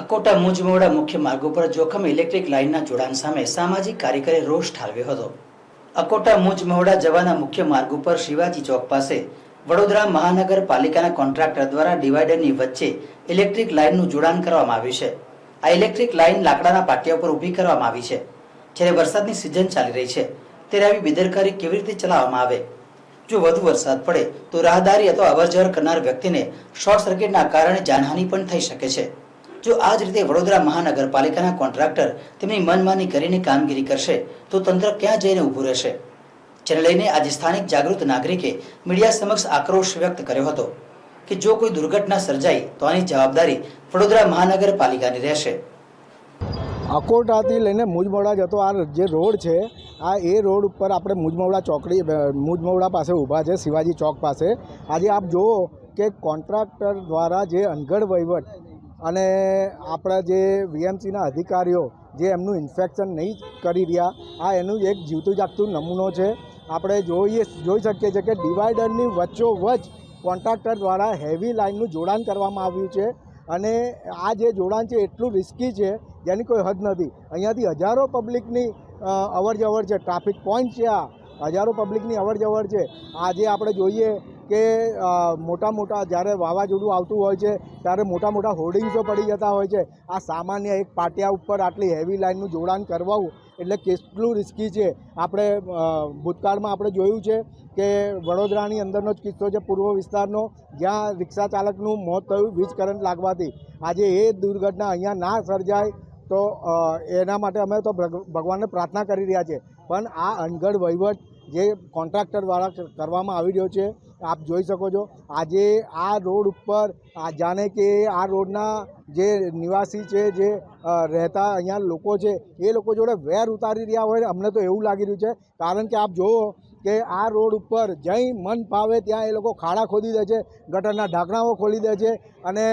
અકોટા મુજમોડા મુખ્ય માર્ગ ઉપર જોખમ ઇલેક્ટ્રિક લાઇનના જોડાણ સામે સામાજિક કાર્યકરે રોષ ઠાલવ્યો હતો. અકોટા મુજમોડા જવાના મુખ્ય માર્ગ ઉપર શિવાજી ચોક પાસે વડોદરા મહાનગરપાલિકાના કોન્ટ્રાક્ટર દ્વારા ડિવાઈડરની વચ્ચે ઇલેક્ટ્રિક લાઇનનું જોડાણ કરવામાં આવ્યું છે. આ ઇલેક્ટ્રિક લાઇન લાકડાના પાટિયા ઉપર ઊભી કરવામાં આવી છે. જ્યારે વરસાદની સિઝન ચાલી રહી છે, ત્યારે આવી બેદરકારી કેવી રીતે ચલાવવામાં આવે? જો વધુ વરસાદ પડે, તો રાહદારી અથવા અવરજવર કરનાર વ્યક્તિને શોર્ટ સર્કિટના કારણે જાનહાનિ પણ થઈ શકે છે. જો આ જ રીતે વડોદરા મહાનગરપાલિકાના કોન્ટ્રાક્ટર તેમની મનમાની કરીને કામગીરી કરશે, તો તંત્ર ક્યાં જઈને ઊભું રહેશે? જેને લઈને આજે સ્થાનિક જાગૃત નાગરિકે મીડિયા સમક્ષ આક્રોશ વ્યક્ત કર્યો હતો કે જો કોઈ દુર્ઘટના સર્જાય, તો આની જવાબદારી વડોદરા મહાનગરપાલિકાની રહેશે. અકોટાથી લઈને મુજમવડા જતો આ જે રોડ છે, આ એ રોડ ઉપર આપણે મુજમવડા ચોકડી મુજમવડા પાસે ઊભા છે, શિવાજી ચોક પાસે. આજે આપ જુઓ કે કોન્ટ્રાક્ટર દ્વારા જે અનગઢ વહીવટ અને આપણા જે વીએમસીના અધિકારીઓ જે એમનું ઇન્ફેક્શન નહીં કરી રહ્યા, આ એનું એક જીવતું જાગતું નમૂનો છે. આપણે જોઈએ, જોઈ શકીએ છીએ કે ડિવાઈડરની વચ્ચોવચ્ચ કોન્ટ્રાક્ટર દ્વારા હેવી લાઇનનું જોડાણ કરવામાં આવ્યું છે અને આ જે જોડાણ છે એટલું રિસ્કી છે, જેની કોઈ હદ નથી. અહીંયાથી હજારો પબ્લિકની અવર જવર છે ટ્રાફિક પોઈન્ટ છે આ. હજારો પબ્લિકની અવર જવર છે. આજે આપણે જોઈએ કે મોટા મોટા જ્યારે વાવાઝોડું આવતું હોય છે, ત્યારે મોટા મોટા હોર્ડિંગ્સો પડી જતા હોય છે. આ સામાન્ય એક પાટિયા ઉપર આટલી હેવી લાઇનનું જોડાણ કરવાવું એટલે કેટલું રિસ્કી છે. આપણે ભૂતકાળમાં આપણે જોયું છે કે વડોદરાની અંદરનો જ કિસ્સો છે પૂર્વ વિસ્તારનો, જ્યાં રિક્ષા ચાલકનું મોત થયું વીજ કરંટ લાગવાથી. આજે એ દુર્ઘટના અહીંયા ના સર્જાય તો એના માટે અમે તો ભગ- ભગવાનને પ્રાર્થના કરી રહ્યા છીએ પણ આ અનગઢ વહીવટ જે કોન્ટ્રાક્ટર દ્વારા કરવામાં આવી રહ્યો છે, આપ જોઈ શકો છો. આજે આ રોડ ઉપર આ જાણે કે આ રોડના જે નિવાસી છે, જે રહેતા અહીંયા લોકો છે, એ લોકો જોડે વેર ઉતારી રહ્યા હોય, અમને તો એવું લાગી રહ્યું છે. કારણ કે આપ જુઓ કે આ રોડ ઉપર જઈ મન ફાવે ત્યાં એ લોકો ખાડા ખોદી દે છે, ગટરના ઢાંકણાઓ ખોલી દે છે અને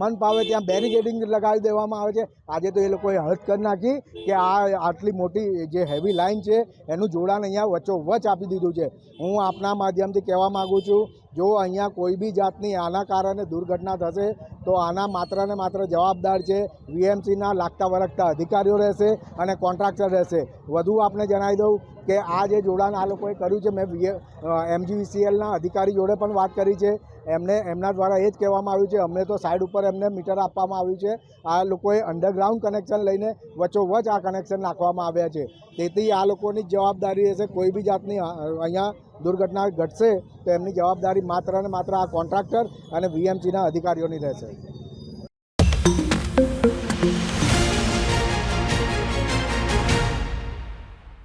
મન ફાવે ત્યાં બેરિકેડિંગ લગાવી દેવામાં આવે છે. આજે તો એ લોકોએ હદ કરી નાખી કે આ આટલી મોટી જે હેવી લાઇન છે એનું જોડાણ અહીંયા વચ્ચોવચ આપી દીધું છે. હું આપના માધ્યમથી કહેવા માગું છું જો અહીંયા કોઈ બી જાતની આના કારણે દુર્ઘટના થશે, તો આના માત્ર ને માત્ર જવાબદાર છે વીએમસીના લાગતા વળગતા અધિકારીઓ રહેશે અને કોન્ટ્રાક્ટર રહેશે. વધુ આપને જણાવી દઉં કે આ જે જોડાણ આ લોકોએ કર્યું છે, મેં એમજીવીસીએલના અધિકારી જોડે પણ વાત કરી છે. એમને, એમના દ્વારા એ જ કહેવામાં આવ્યું છે, અમને તો સાઈડ ઉપર એમને મીટર આપવામાં આવ્યું છે. આ લોકોએ અંડરગ્રાઉન્ડ કનેક્શન લઈને વચ્ચોવચ આ કનેક્શન નાખવામાં આવ્યા છે. તેથી આ લોકોની જવાબદારી રહેશે. કોઈ બી જાતની અહીંયા દુર્ઘટના ઘટશે તો એમની જવાબદારી માત્ર ને માત્ર આ કોન્ટ્રાક્ટર અને વીએમસીના અધિકારીઓની રહેશે.